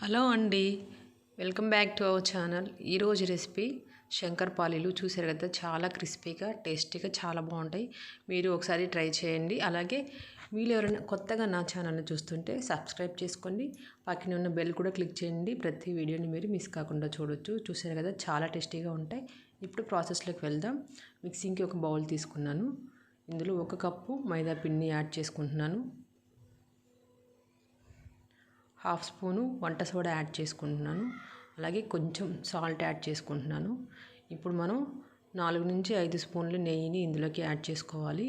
Hello అండి. Welcome back to our channel. ఈరోజు recipe శంకర్పాలీలు చూసారు కదా చాలా క్రిస్పీగా టేస్టీగా చాలా బాగుంటాయి. మీరు ఒకసారి ట్రై చేయండి. అలాగే మీరు ఎవరైనా కొత్తగా నా ఛానల్ని చూస్తుంటే సబ్స్క్రైబ్ చేసుకోండి. పక్కన ఉన్న బెల్ కూడా క్లిక్ చేయండి. ప్రతి వీడియోని మీరు మిస్ కాకుండా చూడొచ్చు. చూసారు కదా చాలా టేస్టీగా ఉంటాయి. ఇప్పుడు ప్రాసెస్లోకి వెళ్దాం. మిక్సింగ్కి ఒక బౌల్ తీసుకున్నాను. ఇందులో ఒక కప్పు మైదా పిండిని యాడ్ చేసుకుంటున్నాను. హాఫ్ స్పూను వంట సోడా యాడ్ చేసుకుంటున్నాను. అలాగే కొంచెం సాల్ట్ యాడ్ చేసుకుంటున్నాను. ఇప్పుడు మనం నాలుగు నుంచి ఐదు స్పూన్లు నెయ్యిని ఇందులోకి యాడ్ చేసుకోవాలి.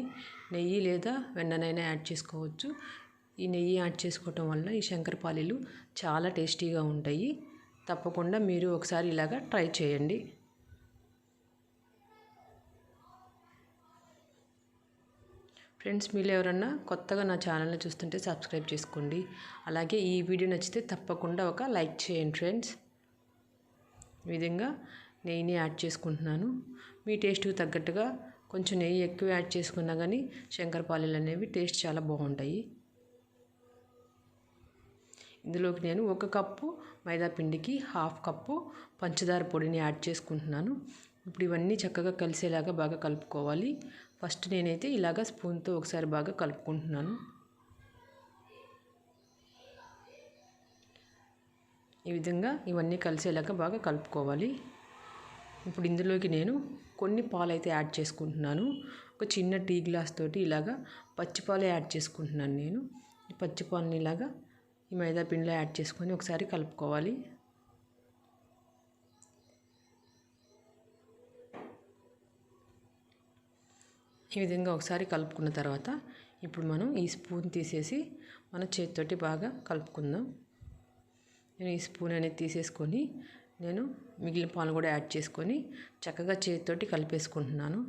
నెయ్యి లేదా వెన్ననైనా యాడ్ చేసుకోవచ్చు. ఈ నెయ్యి యాడ్ చేసుకోవటం వల్ల ఈ శంకరపాలీలు చాలా టేస్టీగా ఉంటాయి. తప్పకుండా మీరు ఒకసారి ఇలాగా ట్రై చేయండి. ఫ్రెండ్స్ మీరు ఎవరన్నా కొత్తగా నా ఛానల్ని చూస్తుంటే సబ్స్క్రైబ్ చేసుకోండి. అలాగే ఈ వీడియో నచ్చితే తప్పకుండా ఒక లైక్ చేయండి ఫ్రెండ్స్. ఈ విధంగా నెయ్యిని యాడ్ చేసుకుంటున్నాను. మీ టేస్ట్కి తగ్గట్టుగా కొంచెం నెయ్యి ఎక్కువ యాడ్ చేసుకున్నా కానీ శంకరపాలీలు అనేవి టేస్ట్ చాలా బాగుంటాయి. ఇందులోకి నేను ఒక కప్పు మైదా పిండికి హాఫ్ కప్పు పంచదార పొడిని యాడ్ చేసుకుంటున్నాను. ఇప్పుడు ఇవన్నీ చక్కగా కలిసేలాగా బాగా కలుపుకోవాలి. ఫస్ట్ నేనైతే ఇలాగ స్పూన్తో ఒకసారి బాగా కలుపుకుంటున్నాను. ఈ విధంగా ఇవన్నీ కలిసేలాగా బాగా కలుపుకోవాలి. ఇప్పుడు ఇందులోకి నేను కొన్ని పాలు అయితే యాడ్ చేసుకుంటున్నాను. ఒక చిన్న టీ గ్లాస్ తోటి ఇలాగా పచ్చిపాలు యాడ్ చేసుకుంటున్నాను నేను. ఈ పచ్చిపాలని ఇలాగా ఈ మైదా పిండిలో యాడ్ చేసుకొని ఒకసారి కలుపుకోవాలి. ఈ విధంగా ఒకసారి కలుపుకున్న తర్వాత ఇప్పుడు మనం ఈ స్పూన్ తీసేసి మన చేతితోటి బాగా కలుపుకుందాం. నేను ఈ స్పూన్ అనేది తీసేసుకొని నేను మిగిలిన పాలు కూడా యాడ్ చేసుకొని చక్కగా చేతితోటి కలిపేసుకుంటున్నాను.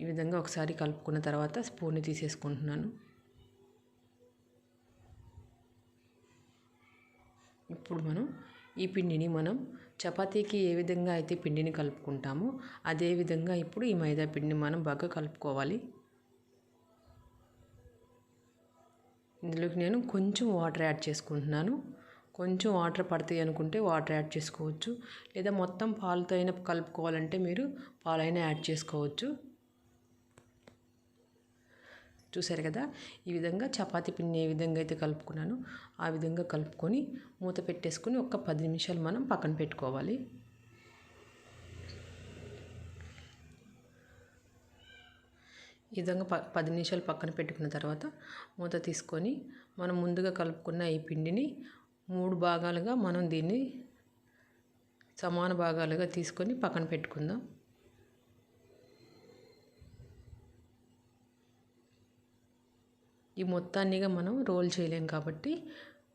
ఈ విధంగా ఒకసారి కలుపుకున్న తర్వాత స్పూన్ని తీసేసుకుంటున్నాను. ఇప్పుడు మనం ఈ పిండిని మనం చపాతీకి ఏ విధంగా అయితే పిండిని కలుపుకుంటామో అదే విధంగా ఇప్పుడు ఈ మైదా పిండిని మనం బాగా కలుపుకోవాలి. ఇందులోకి నేను కొంచెం వాటర్ యాడ్ చేసుకుంటున్నాను. కొంచెం వాటర్ పడతాయి అనుకుంటే వాటర్ యాడ్ చేసుకోవచ్చు. లేదా మొత్తం పాలతో అయినా కలుపుకోవాలంటే మీరు పాలైనా యాడ్ చేసుకోవచ్చు. చూసారు కదా? ఈ విధంగా చపాతి పిండి ఏ విధంగా అయితే కలుపుకున్నానో ఆ విధంగా కలుపుకొని మూత పెట్టేసుకొని ఒక పది నిమిషాలు మనం పక్కన పెట్టుకోవాలి. ఈ విధంగా ప పది నిమిషాలు పక్కన పెట్టుకున్న తర్వాత మూత తీసుకొని మనం ముందుగా కలుపుకున్న ఈ పిండిని మూడు భాగాలుగా మనం దీన్ని సమాన భాగాలుగా తీసుకొని పక్కన పెట్టుకుందాం. ఈ మొత్తాన్నిగా మనం రోల్ చేయలేం కాబట్టి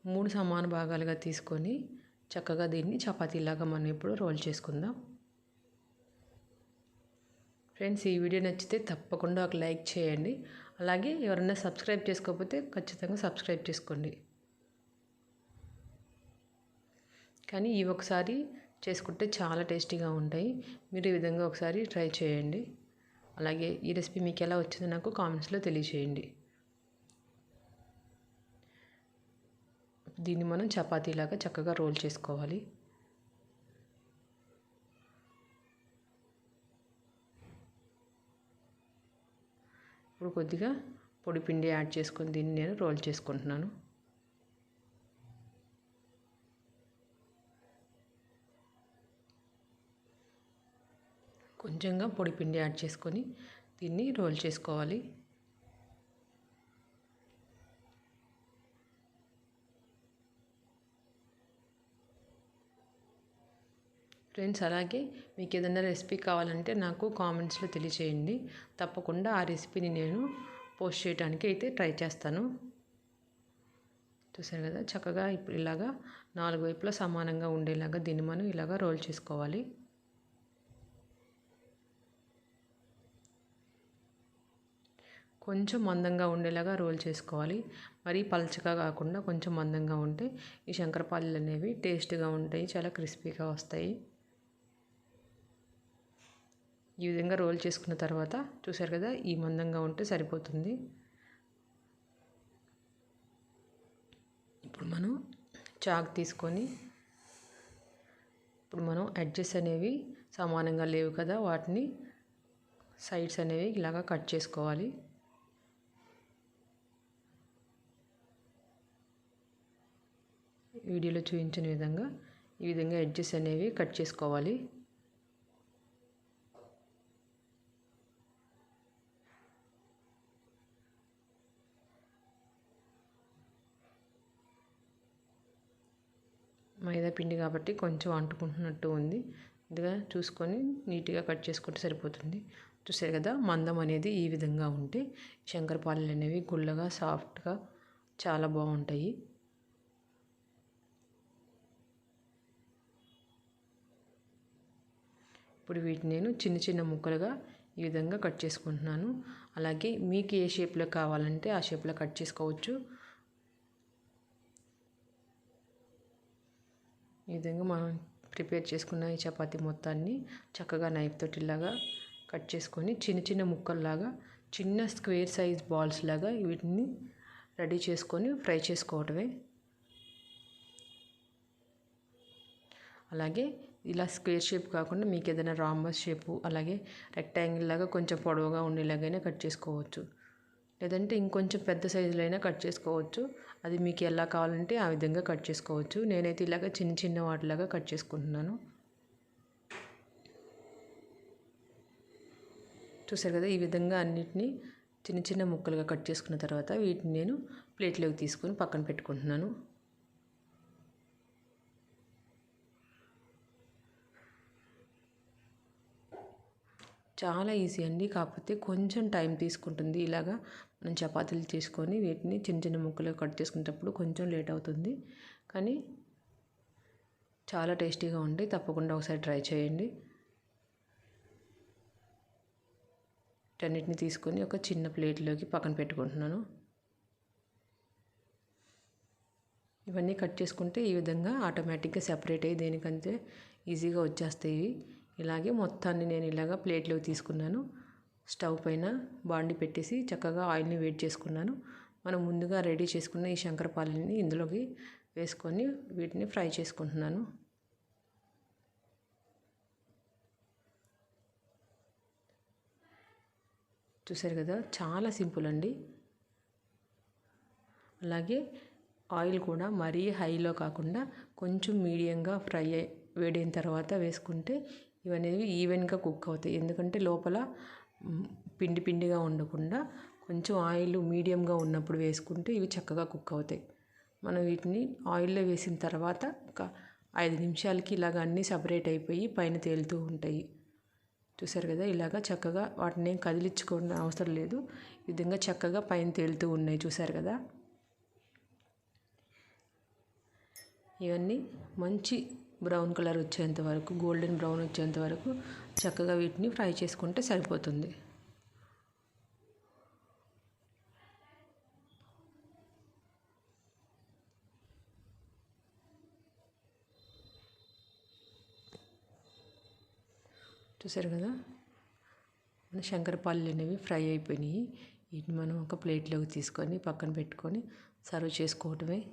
మూడు సమాన భాగాలుగా తీసుకొని చక్కగా దీన్ని చపాతీలాగా మనం ఇప్పుడు రోల్ చేసుకుందాం. ఫ్రెండ్స్ ఈ వీడియో నచ్చితే తప్పకుండా ఒక లైక్ చేయండి. అలాగే ఎవరైనా సబ్స్క్రైబ్ చేసుకోకపోతే ఖచ్చితంగా సబ్స్క్రైబ్ చేసుకోండి. కానీ ఇవి ఒకసారి చేసుకుంటే చాలా టేస్టీగా ఉంటాయి. మీరు ఈ విధంగా ఒకసారి ట్రై చేయండి. అలాగే ఈ రెసిపీ మీకు ఎలా వచ్చిందో నాకు కామెంట్స్లో తెలియచేయండి. దీన్ని మనం చపాతీలాగా చక్కగా రోల్ చేసుకోవాలి. ఇప్పుడు కొద్దిగా పొడి పిండి యాడ్ చేసుకొని దీన్ని నేను రోల్ చేసుకుంటున్నాను. కొంచెంగా పొడి పిండి యాడ్ చేసుకొని దీన్ని రోల్ చేసుకోవాలి. ఫ్రెండ్స్ అలాగే మీకు ఏదైనా రెసిపీ కావాలంటే నాకు కామెంట్స్లో తెలియచేయండి. తప్పకుండా ఆ రెసిపీని నేను పోస్ట్ చేయడానికి అయితే ట్రై చేస్తాను. చూసారు కదా? చక్కగా ఇప్పుడు ఇలాగా నాలుగు వైపులా సమానంగా ఉండేలాగా దీన్ని మనం ఇలాగా రోల్ చేసుకోవాలి. కొంచెం మందంగా ఉండేలాగా రోల్ చేసుకోవాలి. మరీ పలచగా కాకుండా కొంచెం మందంగా ఉంటే ఈ శంకరపాలీలు అనేవి టేస్ట్గా ఉంటాయి చాలా క్రిస్పీగా వస్తాయి. ఈ విధంగా రోల్ చేసుకున్న తర్వాత చూసారు కదా ఈ మందంగా ఉంటే సరిపోతుంది. ఇప్పుడు మనం చాక్ తీసుకొని ఇప్పుడు మనం ఎడ్జెస్ అనేవి సమానంగా లేవు కదా వాటిని సైడ్స్ అనేవి ఇలాగా కట్ చేసుకోవాలి. వీడియోలో చూపించిన విధంగా ఈ విధంగా ఎడ్జెస్ అనేవి కట్ చేసుకోవాలి. మైదా పిండి కాబట్టి కొంచెం అంటుకుంటున్నట్టు ఉంది. ఇదిగా చూసుకొని నీట్గా కట్ చేసుకుంటే సరిపోతుంది. చూసారు కదా మందం అనేది ఈ విధంగా ఉంటే శంకరపాలెలు అనేవి గుల్లగా సాఫ్ట్గా చాలా బాగుంటాయి. ఇప్పుడు వీటిని నేను చిన్న చిన్న ముక్కలుగా ఈ విధంగా కట్ చేసుకుంటున్నాను. అలాగే మీకు ఏ షేప్లో కావాలంటే ఆ షేప్లో కట్ చేసుకోవచ్చు. ఈ విధంగా మనం ప్రిపేర్ చేసుకున్న ఈ చపాతి మొత్తాన్ని చక్కగా నైఫ్ తోటి ఇలాగా కట్ చేసుకొని చిన్న చిన్న ముక్కల్లాగా చిన్న స్క్వేర్ సైజ్ బాల్స్ లాగా వీటిని రెడీ చేసుకొని ఫ్రై చేసుకోవటమే. అలాగే ఇలా స్క్వేర్ షేప్ కాకుండా మీకు ఏదైనా రాంబస్ షేపు అలాగే రెక్టాంగిల్ లాగా కొంచెం పొడవుగా ఉండేలాగైనా కట్ చేసుకోవచ్చు. లేదంటే ఇంకొంచెం పెద్ద సైజులో అయినా కట్ చేసుకోవచ్చు. అది మీకు ఎలా కావాలంటే ఆ విధంగా కట్ చేసుకోవచ్చు. నేనైతే ఇలాగ చిన్న చిన్న వాటిలాగా కట్ చేసుకుంటున్నాను. చూసారు కదా ఈ విధంగా అన్నిటినీ చిన్న చిన్న ముక్కలుగా కట్ చేసుకున్న తర్వాత వీటిని నేను ప్లేట్లోకి తీసుకొని పక్కన పెట్టుకుంటున్నాను. చాలా ఈజీ అండి. కాకపోతే కొంచెం టైం తీసుకుంటుంది. ఇలాగా మనం చపాతీలు చేసుకొని వీటిని చిన్న చిన్న ముక్కలు కట్ చేసుకునేటప్పుడు కొంచెం లేట్ అవుతుంది. కానీ చాలా టేస్టీగా ఉండి తప్పకుండా ఒకసారి ట్రై చేయండి. వీటన్నిటిని తీసుకొని ఒక చిన్న ప్లేట్లోకి పక్కన పెట్టుకుంటున్నాను. ఇవన్నీ కట్ చేసుకుంటే ఈ విధంగా ఆటోమేటిక్గా సెపరేట్ అయ్యి దేనికంటే ఈజీగా వచ్చేస్తాయి. ఇలాగే మొత్తాన్ని నేను ఇలాగ ప్లేట్లోకి తీసుకున్నాను. స్టవ్ పైన బాండి పెట్టేసి చక్కగా ఆయిల్ని వేడి చేసుకున్నాను. మనం ముందుగా రెడీ చేసుకున్న ఈ శంకరపాలని ఇందులోకి వేసుకొని వీటిని ఫ్రై చేసుకుంటున్నాను. చూసారు కదా? చాలా సింపుల్ అండి. అలాగే ఆయిల్ కూడా మరీ హైలో కాకుండా కొంచెం మీడియంగా ఫ్రై వేడైన తర్వాత వేసుకుంటే ఇవనేవి ఈవెన్గా కుక్ అవుతాయి. ఎందుకంటే లోపల పిండి పిండిగా ఉండకుండా కొంచెం ఆయిల్ మీడియంగా ఉన్నప్పుడు వేసుకుంటే ఇవి చక్కగా కుక్ అవుతాయి. మనం వీటిని ఆయిల్లో వేసిన తర్వాత ఒక ఐదు నిమిషాలకి ఇలాగ అన్నీ సపరేట్ అయిపోయి పైన తేలుతూ ఉంటాయి. చూసారు కదా? ఇలాగ చక్కగా వాటిని ఏం కదిలించుకోవడం అవసరం లేదు. ఈ విధంగా చక్కగా పైన తేలుతూ ఉన్నాయి. చూసారు కదా? ఇవన్నీ మంచి బ్రౌన్ కలర్ వచ్చేంత వరకు గోల్డెన్ బ్రౌన్ వచ్చేంత వరకు చక్కగా వీటిని ఫ్రై చేసుకుంటే సరిపోతుంది. చూసారు కదా? మన శంకరపాలు అనేవి ఫ్రై అయిపోయినాయి. వీటిని మనం ఒక ప్లేట్లోకి తీసుకొని పక్కన పెట్టుకొని సర్వ్ చేసుకోవటమే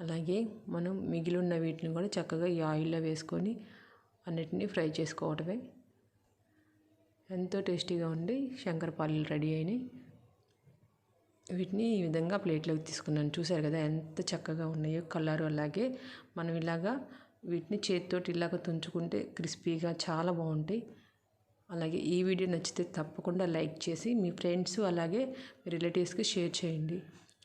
అలాగే మనం మిగిలి ఉన్న వీటిని కూడా చక్కగా ఈ ఆయిల్లో వేసుకొని అన్నిటినీ ఫ్రై చేసుకోవటమే. ఎంతో టేస్టీగా ఉండి శంకరపాలీలు రెడీ అయినాయి. వీటిని ఈ విధంగా ప్లేట్లోకి తీసుకున్నాను. చూసారు కదా ఎంత చక్కగా ఉన్నాయో కలరు అలాగే మనం ఇలాగా వీటిని చేతితోటి ఇలాగ తుంచుకుంటే క్రిస్పీగా చాలా బాగుంటాయి. అలాగే ఈ వీడియో నచ్చితే తప్పకుండా లైక్ చేసి మీ ఫ్రెండ్స్ అలాగే మీ రిలేటివ్స్కి షేర్ చేయండి.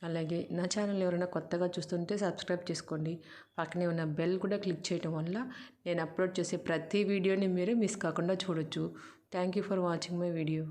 అలాగే నా ఛానల్ ఎవరైనా కొత్తగా చూస్తుంటే సబ్స్క్రైబ్ చేసుకోండి. పక్కనే ఉన్న బెల్ కూడా క్లిక్ చేయడం వల్ల నేను అప్లోడ్ చేసే ప్రతి వీడియోని మీరు మిస్ కాకుండా చూడొచ్చు. Thank you for watching my video.